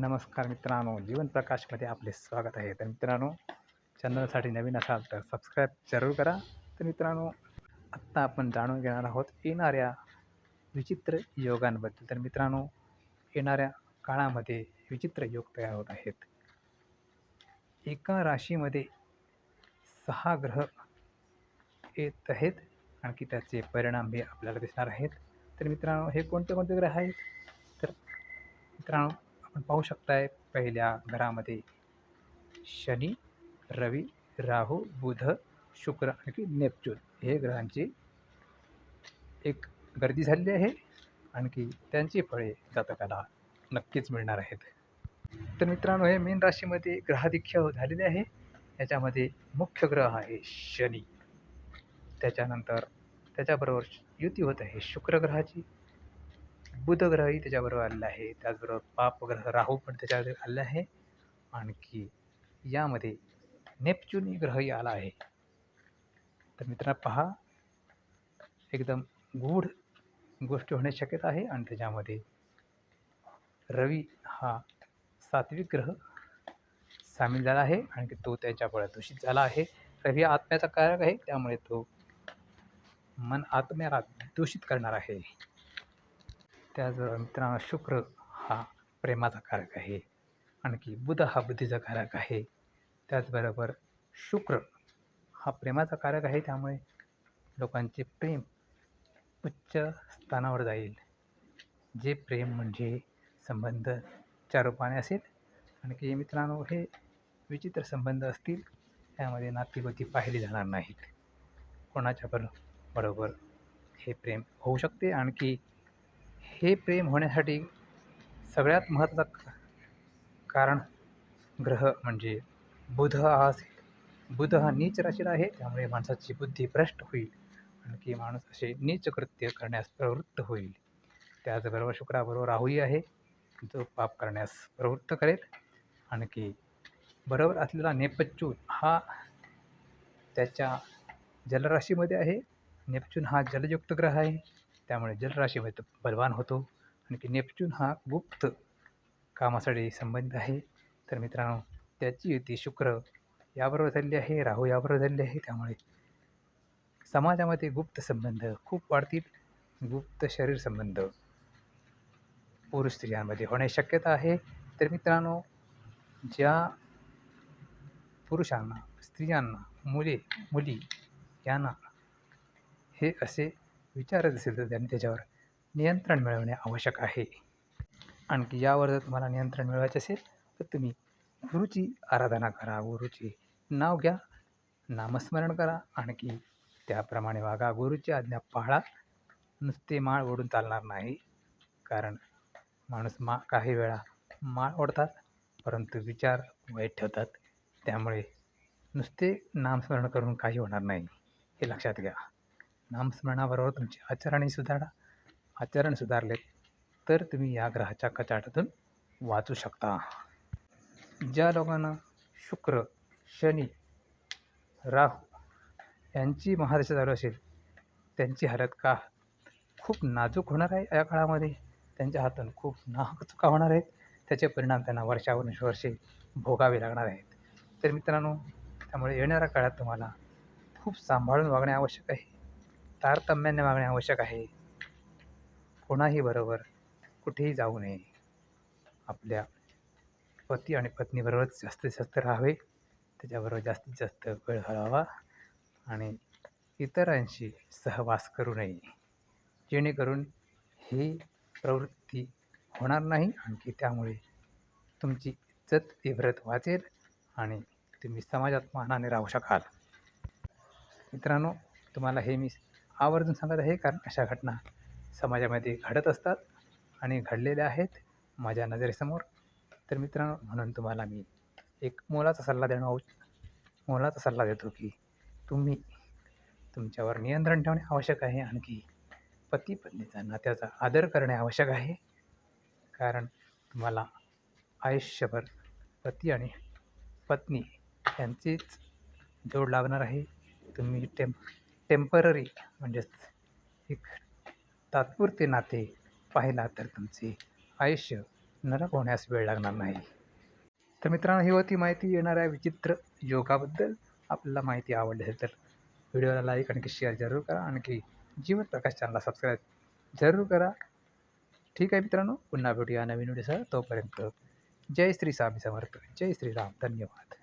नमस्कार मित्रांनो जीवन प्रकाशमध्ये आपले स्वागत आहे. तर मित्रांनो चॅनलसाठी नवीन असाल तर सबस्क्राईब जरूर करा. तर मित्रांनो आत्ता आपण जाणून घेणार आहोत येणाऱ्या विचित्र योगांबद्दल. तर मित्रांनो येणाऱ्या काळामध्ये विचित्र योग तयार होत आहेत. एका राशीमध्ये सहा ग्रह येत आहेत. आणखी त्याचे परिणाम हे आपल्याला दिसणार आहेत. तर मित्रांनो हे कोणते कोणते ग्रह आहेत? तर मित्रांनो आपण पाहू शकताय पहिल्या घरामध्ये शनी रवी राहू बुध शुक्र आणखी नेपच्यून हे ग्रहांची एक गर्दी झालेली आहे आणखी त्यांची फळे जातकाला नक्कीच मिळणार आहेत. तर मित्रांनो हे मीन राशीमध्ये ग्रहाधिक्य झालेले आहे. याच्यामध्ये मुख्य ग्रह आहे शनी. त्याच्यानंतर त्याच्याबरोबर युती होत आहे शुक्र ग्रहाची. बुध ग्रहही त्याच्याबरोबर आलेला आहे. त्याचबरोबर पापग्रह राहू पण त्याच्यावर आलेला आहे. आणखी यामध्ये नेपच्यून ग्रहही आला आहे. तर मित्रांनो पहा. एकदम गूढ गोष्टी होण्याची शक्यता आहे आणि त्याच्यामध्ये रवी हा सात्विक ग्रह सामील झाला आहे आणखी तो त्याच्यामुळे दूषित झाला आहे. रवी हा आत्म्याचा कारक आहे त्यामुळे तो मन आत्म्याला दूषित करणार आहे. त्याचबरोबर मित्रांनो शुक्र हा प्रेमाचा कारक आहे. आणखी बुध हा बुद्धीचा कारक आहे. त्याचबरोबर शुक्र हा प्रेमाचा कारक आहे. त्यामुळे लोकांचे प्रेम उच्च स्थानावर जाईल. जे प्रेम म्हणजे संबंध च्या रूपाने असेल. आणखी मित्रांनो हे विचित्र संबंध असतील त्यामध्ये नातीगोती पाहिली जाणार नाहीत. कोणाच्या पण बरोबर हे प्रेम होऊ शकते? आणखी हे प्रेम होण्यासाठी सगळ्यात महत्त्वाचं कारण ग्रह म्हणजे बुध हा बुध हा नीच राशीला आहे त्यामुळे माणसाची बुद्धी भ्रष्ट होईल. आणखी माणूस असे नीच कृत्य करण्यास प्रवृत्त होईल. त्याचबरोबर शुक्राबरोबर राहूही आहे. जो पाप करण्यास प्रवृत्त करेल. आणखी बरोबर असलेला नेपच्चून हा त्याच्या जलराशीमध्ये आहे. नेपच्यून हा जलयुक्त ग्रह आहे. त्यामुळे जलराशी तो बलवान होतो आणखी नेपच्यून हा गुप्त कामासाठी संबंधित आहे. तर मित्रांनो त्याची युती शुक्र याबरोबर झालेली आहे राहू याबरोबर झालेली आहे. त्यामुळे समाजामध्ये गुप्त संबंध खूप वाढतील. गुप्त शरीर संबंध पुरुष स्त्रियांमध्ये होण्याची शक्यता आहे. तर मित्रांनो ज्या पुरुषांना स्त्रियांना मुले मुली यांना हे असे विचारत असेल तर त्यांनी त्याच्यावर नियंत्रण मिळवणे आवश्यक आहे. आणखी यावर जर तुम्हाला नियंत्रण मिळवायचे असेल तर तुम्ही गुरुची आराधना करा गुरुची नाव घ्या नामस्मरण करा आणखी त्याप्रमाणे वागा. गुरुची आज्ञा पाळा. नुसते माळ ओढून चालणार नाही कारण माणूस मा काही वेळा माळ ओढतात परंतु विचार वाईट ठेवतात. त्यामुळे नुसते नामस्मरण करून काही होणार नाही हे लक्षात घ्या. नामस्मरणाबरोबर तुमचे आचरणही सुधारा आचरण सुधारले तर तुम्ही या ग्रहाच्या कचाटातून वाचू शकता. ज्या लोकांना शुक्र शनी राहू यांची महादशा चालू असेल त्यांची हालत का खूप नाजूक होणार आहे या काळामध्ये? त्यांच्या हातून खूप नाहक चुका होणार आहेत. त्याचे परिणाम त्यांना वर्षावरून भोगावे लागणार आहेत. तर मित्रांनो त्यामुळे येणाऱ्या काळात तुम्हाला खूप सांभाळून वागणे आवश्यक आहे. तारतम्याने वागणे आवश्यक आहे. कोणाही बरोबर कुठेही जाऊ नये. आपल्या पती आणि पत्नीबरोबरच जास्तीत जास्त राहावे. त्याच्याबरोबर जास्तीत जास्त वेळ घालवावा आणि इतरांशी सहवास करू नये. जेणेकरून ही प्रवृत्ती होणार नाही आणखी त्यामुळे तुमची इज्जत इव्रत वाचेल आणि तुम्ही समाजात मानाने राहू शकाल. मित्रांनो तुम्हाला हे मी आवर्जून सांगत आहे कारण अशा घटना समाजामध्ये घडत असतात आणि घडलेल्या आहेत माझ्या नजरेसमोर. तर मित्रांनो म्हणून तुम्हाला मी एक मोलाचा सल्ला देणं मोलाचा सल्ला देतो की तुम्ही तुमच्यावर नियंत्रण ठेवणे आवश्यक आहे. आणखी पती पत्नीचा नात्याचा आदर करणे आवश्यक आहे. कारण तुम्हाला आयुष्यभर पती आणि पत्नी यांचीच जोड लागणार आहे. तुम्ही टेम टेंपररी म्हणजेच एक तात्पुरते नाते पाहिला तर तुमचे आयुष्य नरक होण्यास वेळ लागणार नाही. तर मित्रांनो ही होती माहिती येणाऱ्या विचित्र योगाबद्दल. आपल्याला माहिती आवडली असेल तर व्हिडिओला लाईक आणखी शेअर जरूर करा. आणखी जीवन प्रकाश चॅनलला सबस्क्राईब जरूर करा. ठीक आहे मित्रांनो पुन्हा भेटूया नवीन व्हिडिओसह तोपर्यंत जय श्री स्वामी समर्थ. जय श्रीराम धन्यवाद.